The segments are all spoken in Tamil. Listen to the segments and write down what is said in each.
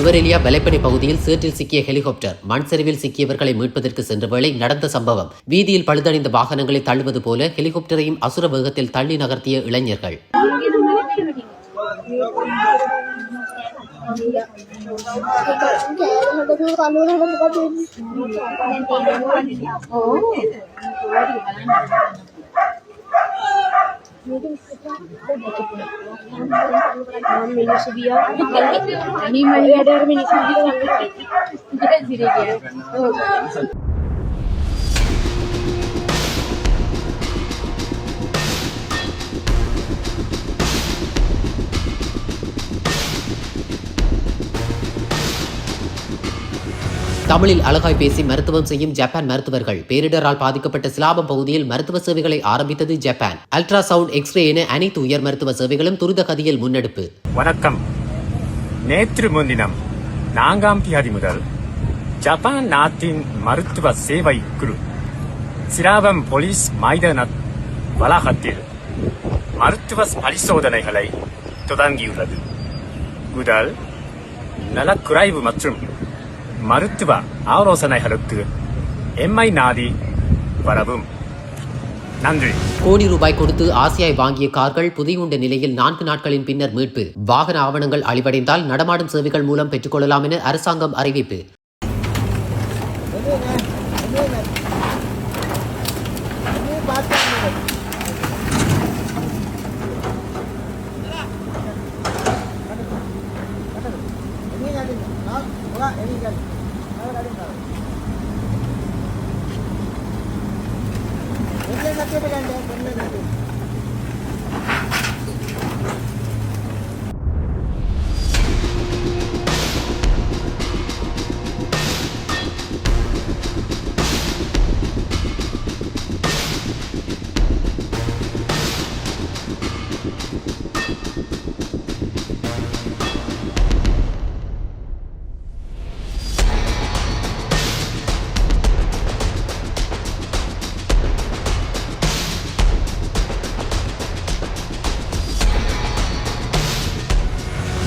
நுவரெலியா வலைப்பணி பகுதியில் சேற்றில் சிக்கிய ஹெலிகாப்டர் மண் சரிவில் சிக்கியவர்களை மீட்பதற்கு சென்ற வேளை நடந்த சம்பவம். வீதியில் பழுதடைந்த வாகனங்களை தள்ளுவது போல ஹெலிகாப்டரையும் அசுர வேகத்தில் தள்ளி நகர்த்திய இளைஞர்கள். ஓ oh. आणि महिला தமிழில் அழகாய் பேசி மருத்துவம் செய்யும் ஜப்பான் மருத்துவர்கள். பேரிடரால் பாதிக்கப்பட்ட சிலாபம் பகுதியில் மருத்துவ சேவைகளை ஆரம்பித்தது ஜப்பான். அல்ட்ரா சவுண்ட் எக்ஸ்ரே என அனைத்து உயர் மருத்துவ சேவைகளும் துரித கதியில் முன்னெடுப்பு. வணக்கம். நேற்று முன்தினம் நான்காம் தேதி முதல் ஜப்பான் நாட்டின் மருத்துவ சேவை குழு சிராவம் போலீஸ் மைதான வளாகத்தில் மருத்துவ பரிசோதனைகளை தொடங்கியுள்ளது. முதல் நலக்குறைவு மற்றும் மருத்துவ ஆலோசனைகளுக்கு எம்ஐ நாடி வரவும். நன்றி. கோடி ரூபாய் கொடுத்து ஆசியாய் வாங்கிய கார்கள் புதையுண்ட நிலையில் நான்கு நாட்களின் பின்னர் மீட்பு. வாகன ஆவணங்கள் அழிவடைந்தால் நடமாடும் சேவைகள் மூலம் பெற்றுக்கொள்ளலாம் என அரசாங்கம் அறிவிப்பு. One lang natin, one lang natin.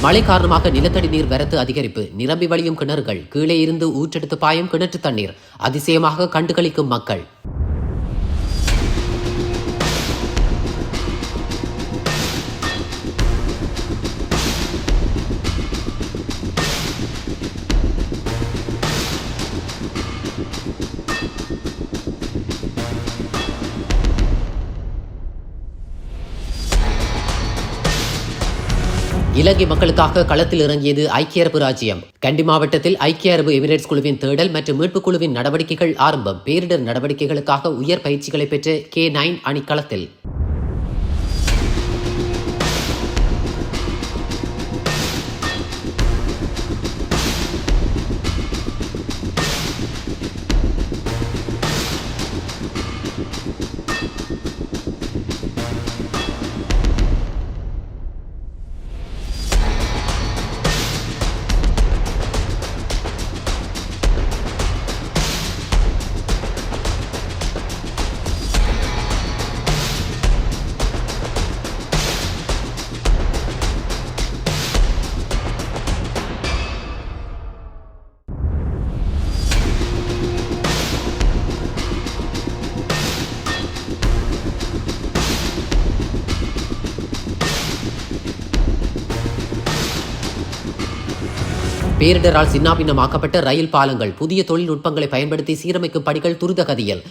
மழை காரணமாக நிலத்தடி நீர் வரத்து அதிகரிப்பு. நிரம்பி வழியும் கிணறுகள் கீழே இருந்து ஊற்றெடுத்து பாயும் கிணற்று தண்ணீர் அதிசயமாக கண்டுகளிக்கும் மக்கள். இலங்கை மக்களுக்காக களத்தில் இறங்கியது ஐக்கிய அரபு ராஜ்யம். கண்டி மாவட்டத்தில் ஐக்கிய அரபு எமிரேட்ஸ் குழுவின் தேடல் மற்றும் மீட்புக் குழுவின் நடவடிக்கைகள் ஆரம்பம். பேரிடர் நடவடிக்கைகளுக்காக உயர் பயிற்சிகளை பெற்ற கே நைன் அணிக்களத்தில் பேரிடரால் சின்னாபின்னமாக்கப்பட்ட ரயில் பாலங்கள் புதிய தொழில்நுட்பங்களை பயன்படுத்தி சீரமைக்கும் பணிகள் துரித கதியில்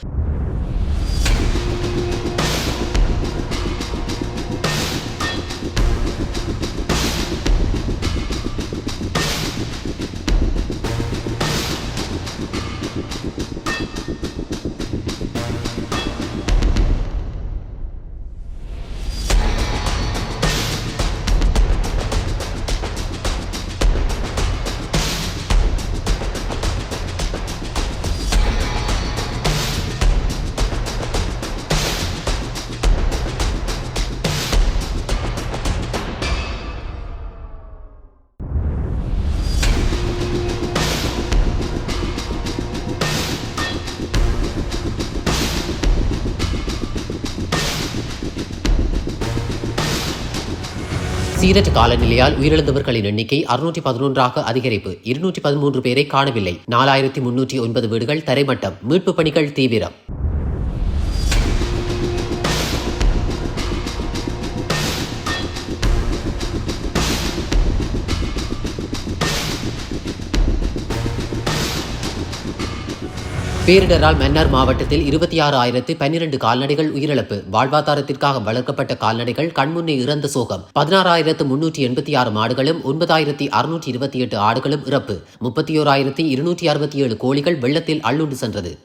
சீரற்ற காலநிலையால் உயிரிழந்தவர்களின் எண்ணிக்கை அறுநூற்றி பதினொன்றாக அதிகரிப்பு. இருநூற்றி பதிமூன்று பேரை காணவில்லை. நாலாயிரத்தி முன்னூற்றி ஒன்பது வீடுகள் தரைமட்டம் மீட்பு பணிகள் தீவிரம். பேரிடரால் மன்னார் மாவட்டத்தில் இருபத்தி ஆறு ஆயிரத்து பன்னிரண்டு கால்நடைகள் உயிரிழப்பு. வாழ்வாதாரத்திற்காக வளர்க்கப்பட்ட கால்நடைகள் கண்முன்னே இறந்த சோகம். பதினாறாயிரத்து முன்னூற்றி எண்பத்தி ஆறு மாடுகளும் ஒன்பதாயிரத்தி அறுநூற்றி இருபத்தி எட்டு ஆடுகளும் இறப்பு. முப்பத்தி ஓராயிரத்தி இருநூற்றி அறுபத்தி ஏழு கோழிகள் வெள்ளத்தில் அள்ளுண்டு சென்றது.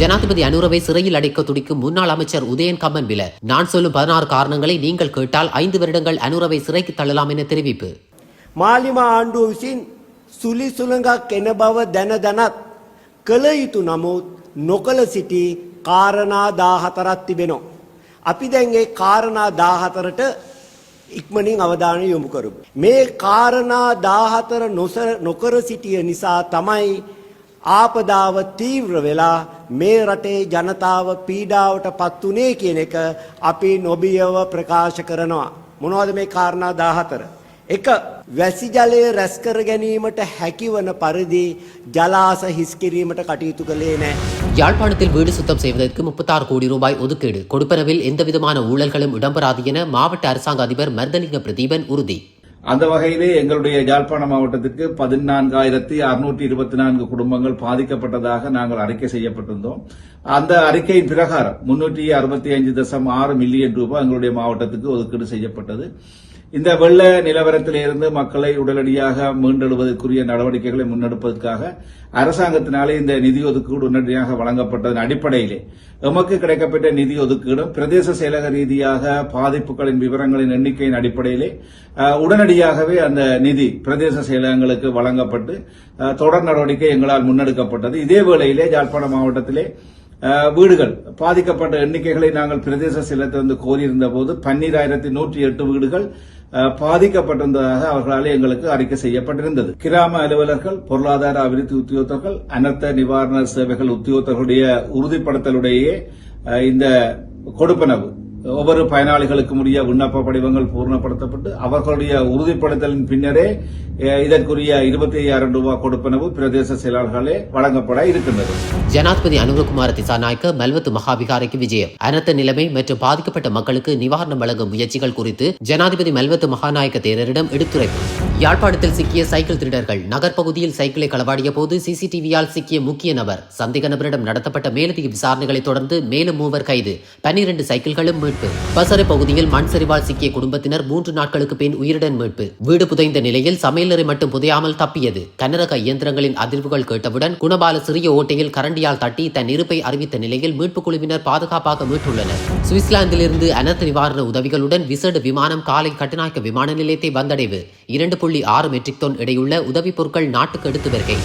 ஜனாதிபதி அனுரவை சிறையில் அடைக்க துடிக்கும் முன்னாள் அமைச்சர் உதயன் கம்மன்பில நான் சொல்லும் பதினாறு காரணங்களை நீங்கள் கேட்டால் ஐந்து வருடங்கள் அனுரவை சிறைக்கு தள்ளலாம் என தெரிவிப்பு මාලිම ආණ්ඩුව විසින් සුලි සුළඟක් එන බව දැන දැනත් කළ යුතු නමුත් නොකළ සිටි කාරණා දාහතරත් තිබෙනවා. අපි දැන් ඒ කාරණා දාහතරට ඉක්මනින් අවධානය යොමු කරමු. මේ කාරණා දාහතර නොකර සිටිය නිසා තමයි ආපදාව තීව්‍ර වෙලා මේ රටේ ජනතාව පීඩාවට පත් වනේ කියන එක අපි නොබියව ප්‍රකාශ කරනවා. මොනවද මේ කාරණා දාහතර. එක වැසි ජලය රැස්කර ගැනීමට හැකිවන පරිදි ජලාස හිස්කිරීමට කටයුතු කළේ නෑ. யாழ்ப்பாணத்தில் வீடு சுத்தம் செய்வதற்கு முப்பத்தாறு கோடி ரூபாய் ஒதுக்கீடு கொடுப்பனவில் எந்தவிதமான ஊழல்களும் இடம்பெறாது என மாவட்ட அரசாங்க அதிபர் மர்தலிங்க பிரதீபன் உறுதி அந்த வகையிலே எங்களுடைய யாழ்ப்பாண மாவட்டத்திற்கு பதினான்காயிரத்தி அறுநூற்றி இருபத்தி நான்கு குடும்பங்கள் பாதிக்கப்பட்டதாக நாங்கள் அறிக்கை செய்யப்பட்டிருந்தோம். அந்த அறிக்கையின் பிரகாரம் முன்னூற்றி அறுபத்தி ஐந்து தசம் ஆறு மில்லியன் ரூபாய் எங்களுடைய மாவட்டத்துக்கு ஒதுக்கீடு செய்யப்பட்டது. இந்த வெள்ள நிலவரத்திலிருந்து மக்களை உடனடியாக மீண்டெழுவதற்குரிய நடவடிக்கைகளை முன்னெடுப்பதற்காக அரசாங்கத்தினாலே இந்த நிதி ஒதுக்கீடு உடனடியாக வழங்கப்பட்டதன் அடிப்படையிலே எமக்கு கிடைக்கப்பட்ட நிதி ஒதுக்கீடும் பிரதேச செயலக ரீதியாக பாதிப்புகளின் விவரங்களின் எண்ணிக்கையின் அடிப்படையிலே உடனடியாகவே அந்த நிதி பிரதேச செயலகங்களுக்கு வழங்கப்பட்டு தொடர் நடவடிக்கை எங்களால் முன்னெடுக்கப்பட்டது. இதே வேளையிலே யாழ்ப்பாண மாவட்டத்திலே வீடுகள் பாதிக்கப்பட்ட எண்ணிக்கைகளை நாங்கள் பிரதேச செயலகத்திலிருந்து கோரியிருந்த போது பன்னீராயிரத்தி நூற்றி எட்டு வீடுகள் பாதிக்கப்பட்டிருந்ததாக அவர்களால் எங்களுக்கு அறிக்கை செய்யப்பட்டிருந்தது. கிராம அலுவலர்கள் பொருளாதார அபிவிருத்தி உத்தியோகத்தர்கள் அனர்த்த நிவாரண சேவைகள் உத்தியோகத்தர்களுடைய உறுதிப்படுத்தலுடைய இந்த கொடுப்பனவு. ஒவ்வொரு பயனாளிகளுக்கும் உரிய விண்ணப்ப படிவங்கள் பூர்ணப்படுத்தப்பட்டு அவர்களுடைய உறுதிப்படுத்தலின் பின்னரே அஹ், இதற்குரிய இருபத்தி ஐயாயிரம் ரூபாய் கொடுப்பனவு பிரதேச செயலாளர்களே வழங்கப்பட இருக்கின்றது. ஜனாதிபதி அனுரகுமார திசாநாயக்க மல்வத்து மகாவிகாரைக்கு விஜயம். அனர்த்த நிலைமை மற்றும் பாதிக்கப்பட்ட மக்களுக்கு நிவாரணம் வழங்கும் முயற்சிகள் குறித்து ஜனாதிபதி மல்வத்து மகாநாயக்க தேரரிடம் எடுத்துரைப்பு. யாழ்ப்பாணத்தில் சிக்கிய சைக்கிள் திருடர்கள் நகர்ப்பகுதியில் சைக்கிளை களவாடிய போது சிசிடிவியால் சிக்கிய முக்கிய நபர் சந்தேக நபரிடம் நடத்தப்பட்ட மேலதிக விசாரணைகளை தொடர்ந்து மேலும் மூவர் கைது. பன்னிரண்டு சைக்கிள்களும் மீட்பு. பசறை பகுதியில் மண் சரிவால் சிக்கிய குடும்பத்தினர் மூன்று நாட்களுக்கு பின் உயிருடன் மீட்பு. வீடு புதைந்த நிலையில் சமையலறை மட்டும் புதையாமல் தப்பியது. கனரக இயந்திரங்களின் அதிர்வுகள் கேட்டவுடன் குணபால சிறிய ஓட்டையில் கரண்டியால் தட்டி தன் இருப்பை அறிவித்த நிலையில் மீட்புக் குழுவினர் பாதுகாப்பாக மீட்டுள்ளனர். சுவிட்சர்லாந்திலிருந்து அனர்த்த நிவாரண உதவிகளுடன் விசேட விமானம் காலை கட்டுநாயக்க விமான நிலையத்தை வந்தடைவு. இரண்டு புள்ளி ஆறு மெட்ரிக் டன் எடையுள்ள உதவிப் பொருட்கள் நாட்டுக்கு எடுத்து வருகை.